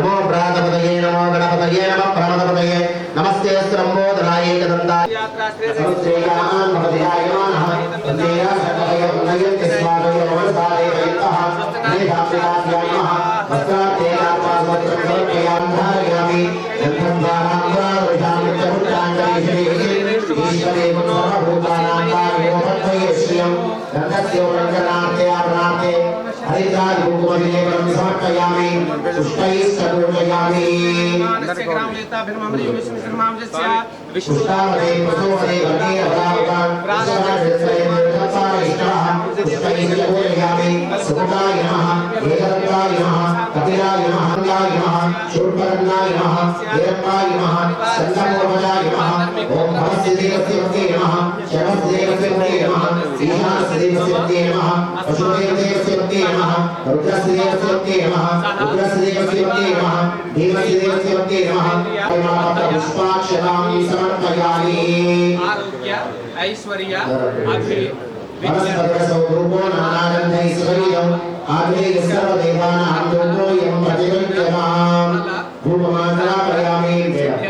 నమో ప్రాతపదయే నమో గణపతయే నమ ప్రమదపదయే నమస్తే స్త్రంబోధరాయ ఏకదంతాయ సముద్రేయాన్ సర్వయ ఉన్నయంతి నమస్కారే సమర్పయామి समर्पयामि पुष्पैः सरोपयामि पुष्टावरे प्रसोवरे वने अदावतारिष्टाः पुष्पैः सरोपयामि सुगताय नमः वेदरत्ताय नमः कतिराय नमः अन्याय नमः शूर्परन्नाय नमः वेदत्ताय नमः सन्दर्भवजाय नमः ॐ भवस्य देवस्य वदे नमः शरणस्य देवस्य वदे नमः ईशानस्य देवस्य वदे नमः वसुदेवदेवस्य నమః పశుదేవస్య వదే నమః రుద్రసిదేవస్య వదే నమః రుద్రసిదేవస్య వదే నమః భీమసిదేవస్య వదే నమః పుష్పాక్షరాం సమర్పయామి ఆరోగ్య ఐశ్వర్య అభి విద్య వనస్పతిరసౌరూపో నానాగంధైశ్వర్యం ఆగ్నేయ సర్వదేవానాం యోగోయం ప్రతిగృహ్యమాం రూపమాత్రాపయామి సిద్ధ్యర్థం స్థిర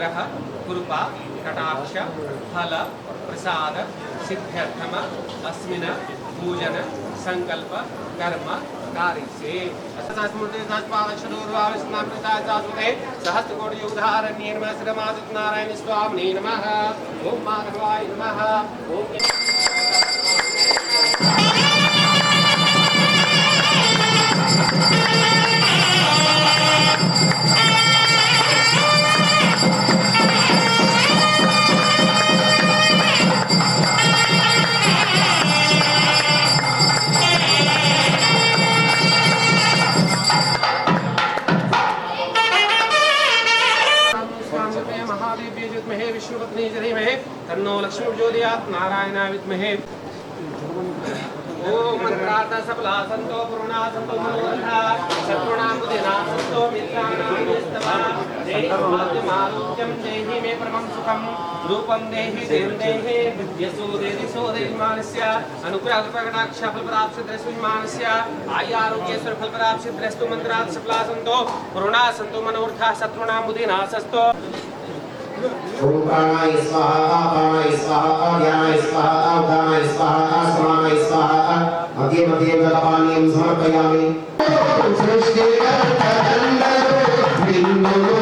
అనుగ్రహ కృప కటాక్ష ఫల ప్రసాద సిద్ధ్యర్థమ అస్మిన పూజన సంకల్ప కర్మ కారిసే సస్మృతి సస్పాదక్షదూర్వావిష్ణామృతాచాసుతే సహస్రకోటి యుధారణ్యేన శ్రీమాదిత్ నారాయణ స్వామినే ఓం మాధవాయ నమ ఓం लक्ष्मी प्रचोदयात् नारायण विद्महे ओम मंत्रार्थ सफला संतो पूर्णा संतो मनोरथा शत्रुणां बुद्धिना संतो मित्राणां निस्तवा देहि भाग्यमारोग्यं देहि मे परमं सुखं, रूपं देहि देवं देहि यशो देहि सो देहि मानस्य अनुग्रह प्रकटाक्ष फलपराप्स्य द्रष्टु मानस्य आयारोग्येश्वर फलपराप्स्य द्रष्टु मंत्रार्थ सफला संतो पूर्णा संतो मनोरथा शत्रुणां बुद्धिना सस्तो रूपाणाय स्वाहा अपाणाय स्वाहा स्वाहा स्वाहा स्वाहा मध्ये मध्ये समर्पयामि। श्रेष्ठे भिन्नो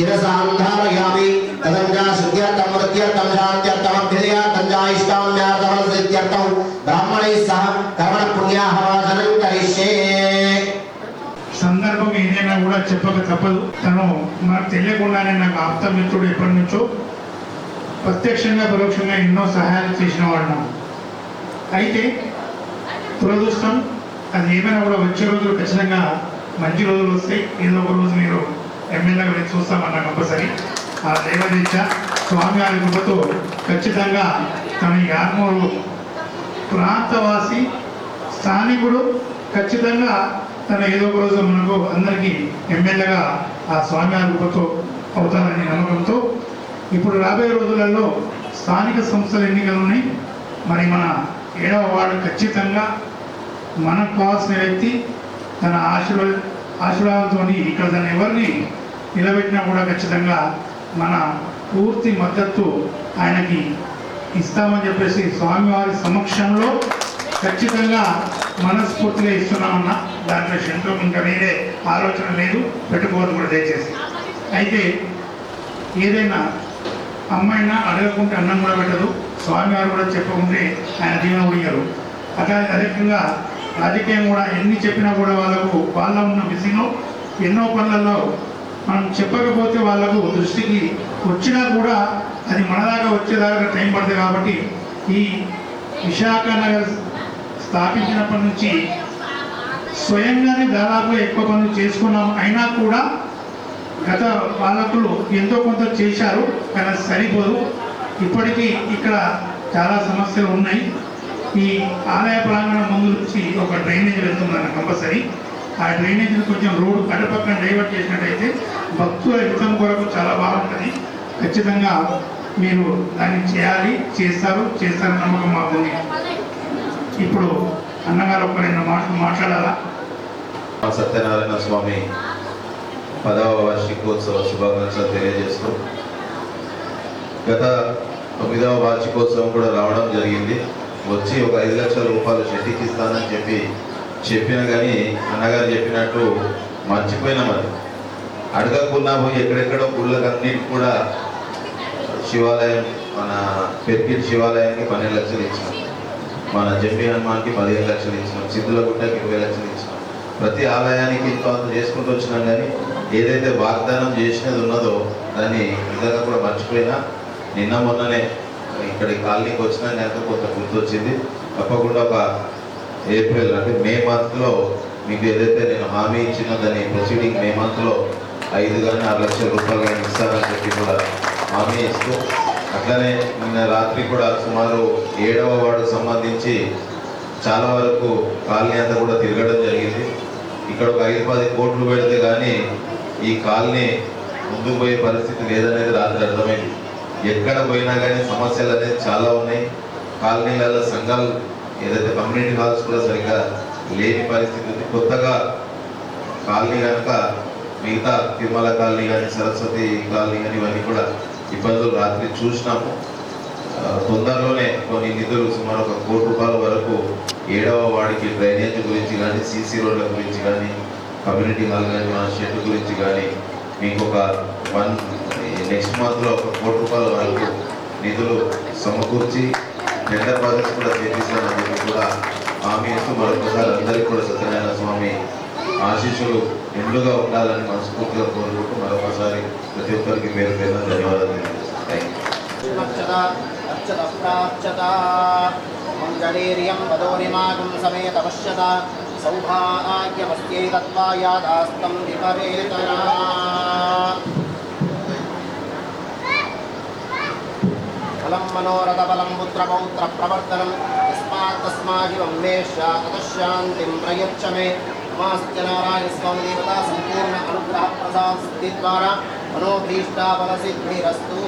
శిరసాంధారయామి శిరసాం ధారయామి తదంజా శుద్ధ్యర్థం వృద్ధ్యర్థం శాంత్యర్థం అభ్యుదయార్థం సహ కర్మణ పుణ్యాహవాచనం కరిష్యే సందర్భం ఏదైనా కూడా చెప్పక తప్పదు. తను నాకు తెలియకుండానే నాకు ఆప్త మిత్రుడు ఎప్పటి నుంచో ప్రత్యక్షంగా పరోక్షంగా ఎన్నో సహాయాలు చేసిన వాడు నాకు అయితే దురదృష్టం అది ఏమైనా కూడా వచ్చే రోజులు ఖచ్చితంగా మంచి రోజులు వస్తాయి. ఏదో ఒక రోజు మీరు ఎమ్మెల్యేగా వెళ్ళి చూస్తామన్న కంపల్సరీ. ఆ దేవదీక్ష స్వామివారి కృపతో ఖచ్చితంగా తన ఈ ప్రాంతవాసి స్థానికుడు ఖచ్చితంగా తన ఏదో ఒక రోజు మనకు అందరికీ ఎమ్మెల్యేగా ఆ స్వామివారి కృపతో అవుతారనే నమ్మకంతో ఇప్పుడు రాబోయే రోజులలో స్థానిక సంస్థల ఎన్నికలని మరి మన ఏడవ వాడు ఖచ్చితంగా మనకు కావాల్సిన వ్యక్తి తన ఆశీర్వ ఆశీర్వాదంతో ఇక్కడ తను ఎవరిని నిలబెట్టినా కూడా ఖచ్చితంగా మన పూర్తి మద్దతు ఆయనకి ఇస్తామని చెప్పేసి స్వామివారి సమక్షంలో ఖచ్చితంగా మనస్ఫూర్తిగా ఇస్తున్నామన్నా దాంట్లో శంకం ఇంకా వేరే ఆలోచన లేదు. పెట్టుకోవద్దు కూడా దయచేసి. అయితే ఏదైనా అమ్మాయినా అడగకుంటే అన్నం కూడా పెట్టదు. స్వామివారు కూడా చెప్పకుంటే ఆయన దీవెన ఉడిగారు అట్లా అదేవిధంగా రాజకీయం కూడా ఎన్ని చెప్పినా కూడా వాళ్ళకు వాళ్ళ ఉన్న బిజీలో ఎన్నో పనులలో మనం చెప్పకపోతే వాళ్ళకు దృష్టికి వచ్చినా కూడా అది మన దాకా వచ్చేదాకా టైం పడుతుంది కాబట్టి ఈ విశాఖ నగర్ స్థాపించినప్పటి నుంచి స్వయంగానే దాదాపు ఎక్కువ పనులు చేసుకున్నాం. అయినా కూడా గత పాలకులు ఎంతో కొంత చేశారు కానీ అది సరిపోదు. ఇప్పటికీ ఇక్కడ చాలా సమస్యలు ఉన్నాయి. ఈ ఆలయ ప్రాంగణం ముందు నుంచి ఒక డ్రైనేజ్ వెళ్తుందన్న కంపల్సరీ. ఆ డ్రైనేజీని కొంచెం రోడ్డు అటుపక్కన డైవర్ట్ చేసినట్టయితే భక్తుల హితం కొరకు చాలా బాగుంటుంది. ఖచ్చితంగా మీరు దాన్ని చేయాలి చేస్తారు చేస్తారు నమ్మకం మాకుంది ఇప్పుడు అన్నగారు ఒక రెండు మాటలు మాట్లాడాలా? సత్యనారాయణ స్వామి పదవ వార్షికోత్సవ శుభాకాంక్షలు తెలియజేస్తూ గత తొమ్మిదవ వార్షికోత్సవం కూడా రావడం జరిగింది. వచ్చి ఒక ఐదు లక్షల రూపాయలు షెట్టికి ఇస్తానని చెప్పి చెప్పినా కానీ అన్నగారు చెప్పినట్టు మర్చిపోయినా మరి. అడగకున్నాము పోయి ఎక్కడెక్కడో గుళ్ళకి అన్నిటికి కూడా శివాలయం మన పెరిగిట్ శివాలయానికి పన్నెండు లక్షలు ఇచ్చినాం. మన జంబి హనుమాన్కి పదిహేను లక్షలు ఇచ్చినాం. సిద్ధులగుట్టకి ఇరవై లక్షలు ఇచ్చినాం. ప్రతి ఆలయానికి ఇంత చేసుకుంటూ వచ్చినాం కానీ ఏదైతే వాగ్దానం చేసినది ఉన్నదో దాన్ని నిజంగా కూడా మర్చిపోయినా నిన్న మొన్ననే ఇక్కడ కాలనీకి వచ్చినా కనుక కొంత గుర్తొచ్చింది. తప్పకుండా ఒక ఏప్రిల్ అంటే మే మంత్లో మీకు ఏదైతే నేను హామీ ఇచ్చిన దాన్ని ప్రొసీడింగ్ మే మంత్లో ఐదు కానీ ఆరు లక్షల రూపాయలు కానీ ఇస్తానని చెప్పి కూడా హామీ ఇస్తూ అట్లనే నిన్న రాత్రి కూడా సుమారు ఏడవ వార్డు సంబంధించి చాలా వరకు కాలనీ అంతా కూడా తిరగడం జరిగింది. ఇక్కడ ఒక ఐదు పది కోట్లు పెడితే కానీ ఈ కాలనీ ముందుకు పోయే పరిస్థితి లేదనేది రాత్రి అర్థమైంది. ఎక్కడ పోయినా కానీ సమస్యలు అనేది చాలా ఉన్నాయి. కాలనీలలో సంఘాలు ఏదైతే కమ్యూనిటీ హాల్స్ కూడా సరిగ్గా లేని పరిస్థితి ఉంది కొత్తగా కాలనీ కనుక మిగతా తిరుమల కాలనీ కానీ సరస్వతి కాలనీ కానీ ఇవన్నీ కూడా ఇబ్బందులు రాత్రి చూసినాము. తొందరలోనే కొన్ని నిధులు సుమారు ఒక కోటి రూపాయల వరకు ఏడవ వాడికి డ్రైనేజ్ గురించి కానీ సీసీ రోడ్ల గురించి కానీ కమ్యూనిటీ హాల్ కానీ మన షెడ్ గురించి కానీ మీకు ఒక వన్ నెక్స్ట్ మంత్లో ఒక కోటి రూపాయల వరకు నిధులు సమకూర్చి టెండర్ ప్రాసెస్ కూడా చేపిస్తానని చెప్పి కూడా హామీ ఇస్తూ మరొకసారి అందరికీ కూడా సత్యనారాయణ స్వామి ఆశీస్సులు ఎండుగా ఉండాలని మనస్ఫూర్తిగా కోరుకుంటూ మరొకసారి ప్రతి ఒక్కరికి పేరు పేరున ధన్యవాదాలు థ్యాంక్ వదోనిమాగం సమేత పశ్యత సౌభాగ్యమస్యై తత్వాయాదాస్తం విపరేతరా బలం మనోరథ ఫలం పుత్ర పౌత్ర ప్రవర్తనం తస్మాత్ తస్మాదివం తతశాంతిం ప్రయచ్చ మే మాస్య నారాయణ స్వామి దేవతా సంపూర్ణ అనుగ్రహ ప్రసాద్ సిద్ధి ద్వారా మనోభీష్టాఫల సిద్ధిరస్తూ